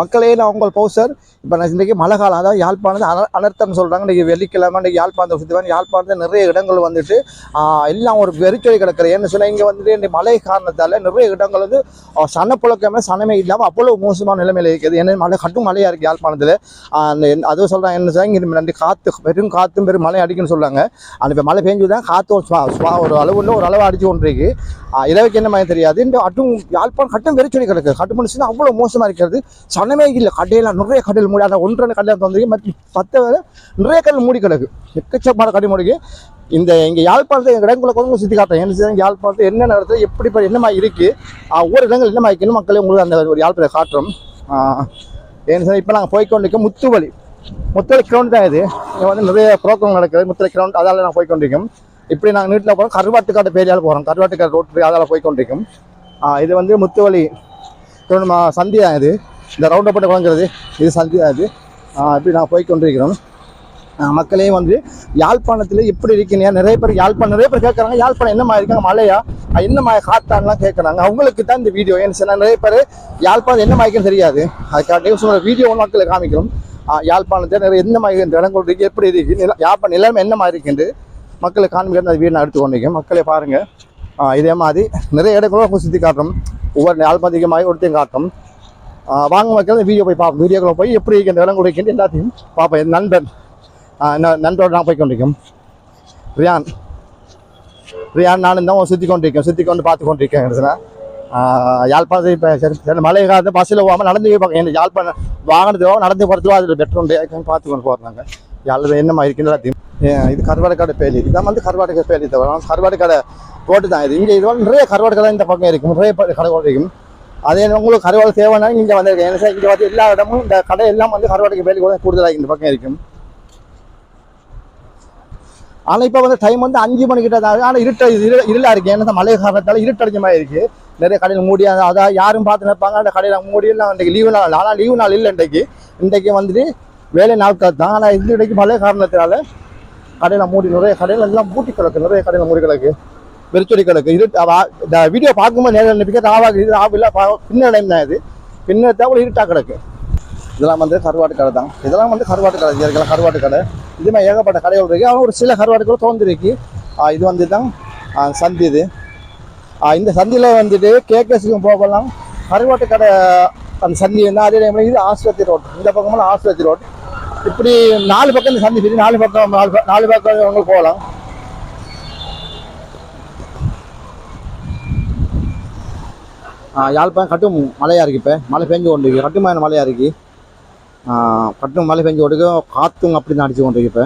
மக்களே நான் உங்கள் பௌசர். இப்போ நான் இன்றைக்கி மழை காலம் அதாவது யாழ்ப்பாணத்தை அன அனர்த்தம்னு சொல்கிறாங்க இன்றைக்கி வெள்ளிக்கிழமை இன்றைக்கி யாழ்ப்பாணத்தை சுற்றி யாழ்ப்பாணத்தில் நிறைய இடங்கள் வந்துட்டு எல்லாம் ஒரு வெறிச்சொலி கிடக்குற ஏன்னு சொன்னால் இங்கே வந்துட்டு இந்த மழை காரணத்தால் நிறைய இடங்கள் வந்து சனப்புழக்கமே சனமே இல்லாமல் அவ்வளோ மோசமான நிலைமையில் இருக்குது. ஏன்னா மழை கட்டும் மழையாக இருக்குது யாழ்ப்பாணத்தில். அந்த அதுவும் சொல்கிறாங்க என்ன சொன்னால் இங்கே ரெண்டு காற்று பெரும் காற்றும் பெரும் மழை அடிக்குன்னு சொல்கிறாங்க அந்த இப்போ மழை பெஞ்சு தான் காற்று ஒரு ஒரு அளவு இல்லை ஒரு அளவு அடிச்சு கொண்டிருக்கு. ஆஹ், இரவுக்கு என்ன மாதிரி தெரியாது. இந்த அட்டும் யாழ்ப்பாணம் கட்டம் வெறிச்சொலி கிடக்கு. கட்டு மனுஷன் அவ்வளோ மோசமாக இருக்கிறது. சனமே இல்லை கடையெல்லாம் நிறைய கடையில் மூடி அந்த ஒன்றரை கடையில் தந்துருக்கு மற்ற பத்து வேலை நிறைய கடையில் மூடி கிடக்கு. எக்கச்சக்கமான கடை மூடிக்கு இந்த இங்கே யாழ்ப்பாணத்தை எங்கள் இடங்களை கொஞ்சம் சுற்றி காட்டுறேன். என்ன செய்ய யாழ்ப்பாணத்தை என்ன நடக்குது? எப்படி என்னமா இருக்குது ஒவ்வொரு இடங்கள் என்னமா இருக்கணும் மக்களே உங்களுக்கு அந்த ஒரு யாழ்ப்பாணத்தை காட்டுறோம். என்ன ஏன்னு சொன்னால் இப்போ நாங்கள் போய்க்கொண்டிருக்கோம் முத்துவலி முத்துவலி கிரவுண்ட் தான் இது. இங்கே வந்து நிறைய ப்ரோக்ராம் நடக்குது. முத்துவலி கிரவுண்ட் அதால் நான் போய்க்கொண்டிருக்கோம் இப்படி நாங்கள் நீட்டில் போகிறோம் கருவாட்டுக்காட்டு பேரியால் போகிறோம் கருவாட்டுக்காடு ரோட் அதால் போய் கொண்டிருக்கும் இது வந்து முத்துவலி கிரவுண்ட் மா- இது. இந்த ரவுண்டப்பட்ட குழந்தைறது இது சந்தி இது. இப்படி நான் போய்க்கொண்டிருக்கிறோம். கொண்டிருக்கிறோம் மக்களையும் வந்து யாழ்ப்பாணத்தில் எப்படி இருக்கீங்க. நிறைய பேர் யாழ்ப்பாணம் நிறைய பேர் கேட்குறாங்க யாழ்ப்பாணம் என்னமா இருக்காங்க மழையா? என்ன என்னமா காத்தான்லாம் கேட்குறாங்க அவங்களுக்கு தான் இந்த வீடியோ ஏன்னு சொன்னால் நிறைய பேர் யாழ்ப்பாணம் என்ன மாய்க்குன்னு தெரியாது. அதுக்காக சொல்ல வீடியோ ஒன்று மக்களை காமிக்கிறோம் யாழ்ப்பாணத்தில் நிறைய என்ன மாதிரி இடங்கள் இருக்குது எப்படி இருக்குது யாழ்ப்பாணம் எல்லாமே என்ன மாதிரி இருக்குது மக்களை காமிக்கிறது அந்த வீடு நான் எடுத்து கொண்டிருக்கேன். மக்களை பாருங்கள் இதே மாதிரி நிறைய இடங்களும் சுற்றி காட்டுறோம். ஒவ்வொரு யாழ்ப்பாணத்துக்கு ஒருத்தையும் காட்டுறோம். வாங்க மக்கள் வீடியோ போய் பார்ப்போம். வீடியோக்குள்ள போய் எப்படி இருக்கு இந்த இடங்கள் இருக்கின்ற எல்லாத்தையும் பார்ப்போம். என் நண்பன் ஆஹ், நான் போய் கொண்டிருக்கேன். ரியான். ரியான் நானும் தான் சுற்றி கொண்டிருக்கேன். சுற்றி கொண்டு பார்த்து கொண்டிருக்கேன். எடுத்துனா யாழ்ப்பாணத்தை இப்போ சரி சரி மழை காலத்து பஸ்ஸில் போகாமல் நடந்து போய் பார்க்க எனக்கு யாழ்ப்பாணம் வாகனத்தை நடந்து போகிறதுவோ அதில் பெட்ரோல் பார்த்து கொண்டு போகிறாங்க யாழ் என்னமா இருக்குன்னு எல்லாத்தையும் இது கருவாடு கடை பேலி. இதான் வந்து கருவாடு கடை பேலி தவிர கருவாடு கடை போட்டு தான் இது. இங்கே இது நிறைய கருவாடு கடை இந்த பக்கம் இருக்கும். நிறைய கடை இருக்கும். அதே உங்களுக்கு கருவாடு தேவைன்னா இங்கே வந்திருக்கேன். ஏன்னா இங்கே வந்து எல்லா இடமும் இந்த கடை எல்லாம் வந்து கருவாடுக்கு பேலி கூட கூடுதலாக இந்த பக்கம் இருக்கும். ஆனால் இப்போ வந்து டைம் வந்து அஞ்சு மணிக்கிட்ட தான். ஆனால் இருட்ட இருளாக இருக்குது ஏன்னா மழை காரணத்தால் இருட்டடிஞ்ச மாதிரி இருக்குது நிறைய கடையில் மூடி அதான் யாரும் பார்த்து நிற்பாங்க. அந்த கடையில் மூடி எல்லாம் இன்றைக்கு லீவு நாள். ஆனால் லீவு நாள் இல்லை இன்றைக்கு. இன்றைக்கு வந்துட்டு வேலை நாட்கள் தான். ஆனால் இந்த இன்றைக்கு மழை காரணத்தினால கடையில் மூடி நிறைய கடையில் எல்லாம் பூட்டி கிடக்கு நிறைய கடையில் மூடி கிடக்கு. வெறிச்சொடி கிடக்கு. இரு வீடியோ பார்க்கும்போது நேரில் நினைப்பிக்க ஆவாக இது ஆவில்ல பின்ன டைம் தான் இது. பின்ன தவிர இருட்டாக கிடக்கு. இதெல்லாம் வந்து கருவாட்டு கடை தான். இதெல்லாம் வந்து கருவாட்டு கடை இருக்கலாம் கருவாட்டு கடை. இதுமே ஏகப்பட்ட கடைகள் இருக்குது ஆனால் ஒரு சில கருவாட்டுகள் தோன்றிருக்கு. இது வந்து தான் சந்தி இது. இந்த சந்தியில் வந்துட்டு கேகேஸுக்கும் போகலாம். கருவாட்டு கடை அந்த சந்தி வந்து அதே டைமில் இது ஆஸ்பத்திரி ரோட். இந்த பக்கமெல்லாம் ஆஸ்பத்திரி ரோட். இப்படி நாலு பக்கம் இந்த சந்தி பிரி நாலு பக்கம் நாலு பக்கம் நாலு பக்கம் அவங்க போகலாம். யாழ்ப்பாணம் கட்டும் மழையாக இருக்குது இப்போ. மழை பெஞ்சு கொண்டு கட்டுமான மழையாக இருக்குது கட்டும் மழை பெஞ்சு கொண்டு காற்றும் அப்படி தான் அடித்து கொண்டு இப்போ.